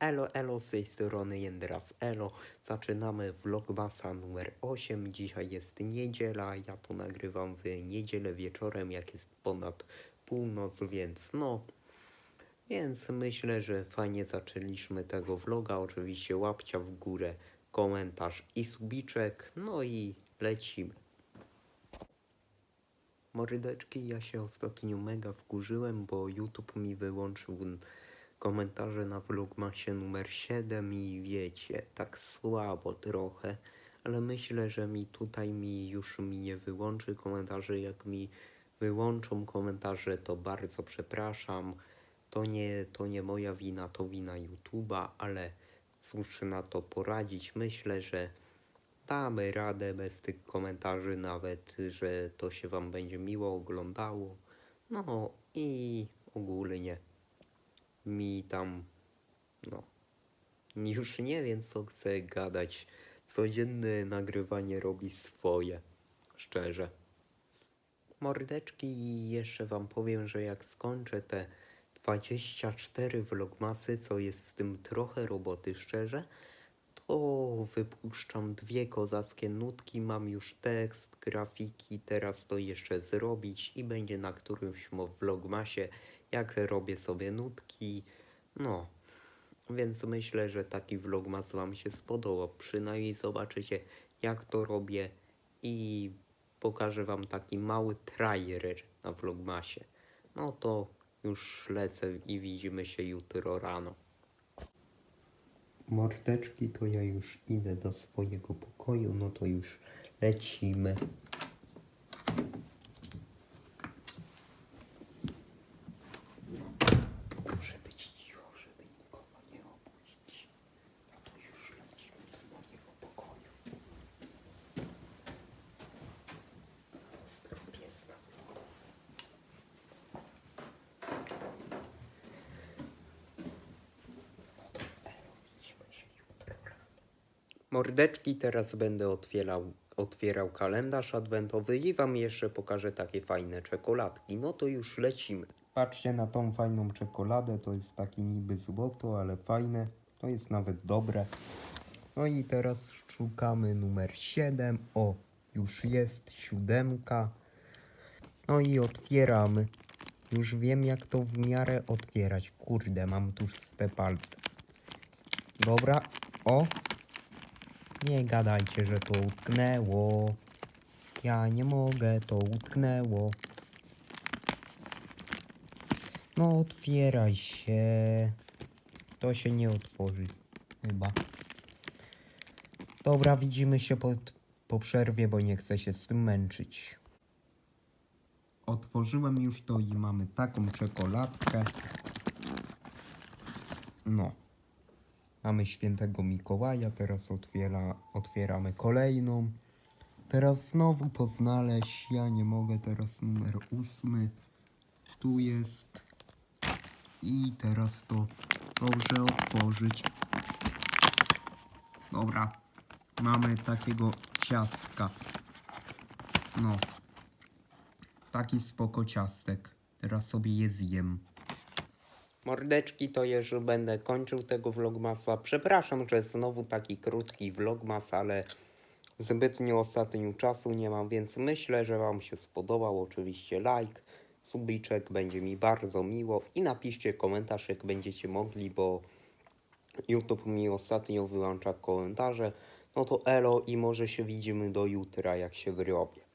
Elo, elo, z tej strony Jędras Elo. Zaczynamy vlogmasa numer 8. Dzisiaj jest niedziela, ja to nagrywam w niedzielę wieczorem, jak jest ponad północ, więc no... Więc myślę, że fajnie zaczęliśmy tego vloga. Oczywiście łapcia w górę, komentarz i subiczek. No i lecimy. Mordeczki, ja się ostatnio mega wkurzyłem, bo YouTube mi wyłączył komentarze na vlogmasie numer 7 i wiecie, tak słabo trochę, ale myślę, że mi tutaj mi już mi nie wyłączy komentarzy, jak mi wyłączą komentarze, to bardzo przepraszam. To nie, to nie moja wina, to wina YouTube'a, ale cóż na to poradzić. Myślę, że damy radę bez tych komentarzy nawet, że to się wam będzie miło oglądało. No i ogólnie mi tam, no, już nie wiem co chcę gadać. Codzienne nagrywanie robi swoje, szczerze. Mordeczki i jeszcze wam powiem, że jak skończę te 24 vlogmasy, co jest z tym trochę roboty szczerze, to wypuszczam dwie kozackie nutki, mam już tekst, grafiki, teraz to jeszcze zrobić i będzie na którymś vlogmasie, jak robię sobie nutki, no. Więc myślę, że taki vlogmas wam się spodoba, przynajmniej zobaczycie jak to robię i pokażę wam taki mały trailer na vlogmasie. No to już lecę i widzimy się jutro rano. Mordeczki, to ja już idę do swojego pokoju, no to już lecimy. Muszę być cicho, żeby nikogo nie obudzić. No to już lecimy do mojego pokoju. Ostro pies na wrogu. No to elo, widzimy się jutro rano. Mordeczki, teraz będę otwierał, otwierał kalendarz adwentowy i wam jeszcze pokażę takie fajne czekoladki. No to już lecimy. Patrzcie na tą fajną czekoladę, to jest takie niby złoto, ale fajne. To jest nawet dobre. No i teraz szukamy numer 7. O, już jest siódemka. No i otwieramy. Już wiem jak to w miarę otwierać. Kurde, mam tu te palce. Dobra, o, nie gadajcie, że to utknęło. Ja nie mogę, to utknęło. No otwieraj się. To się nie otworzy. Chyba. Dobra, widzimy się po, po przerwie, bo nie chcę się z tym męczyć. Otworzyłem już to i mamy taką czekoladkę. No. Mamy świętego Mikołaja, teraz otwiera, otwieramy kolejną. Teraz znowu to znaleźć, ja nie mogę, teraz numer ósmy. Tu jest. I teraz to dobrze otworzyć. Dobra, mamy takiego ciastka. No, taki spoko ciastek. Teraz sobie je zjem. Mordeczki, to już będę kończył tego vlogmasa. Przepraszam, że znowu taki krótki vlogmas, ale zbytnio ostatnio czasu nie mam, więc myślę, że Wam się spodobał. Oczywiście like, subiczek, będzie mi bardzo miło i napiszcie komentarz, jak będziecie mogli, bo YouTube mi ostatnio wyłącza komentarze. No to elo i może się widzimy do jutra, jak się wyrobię.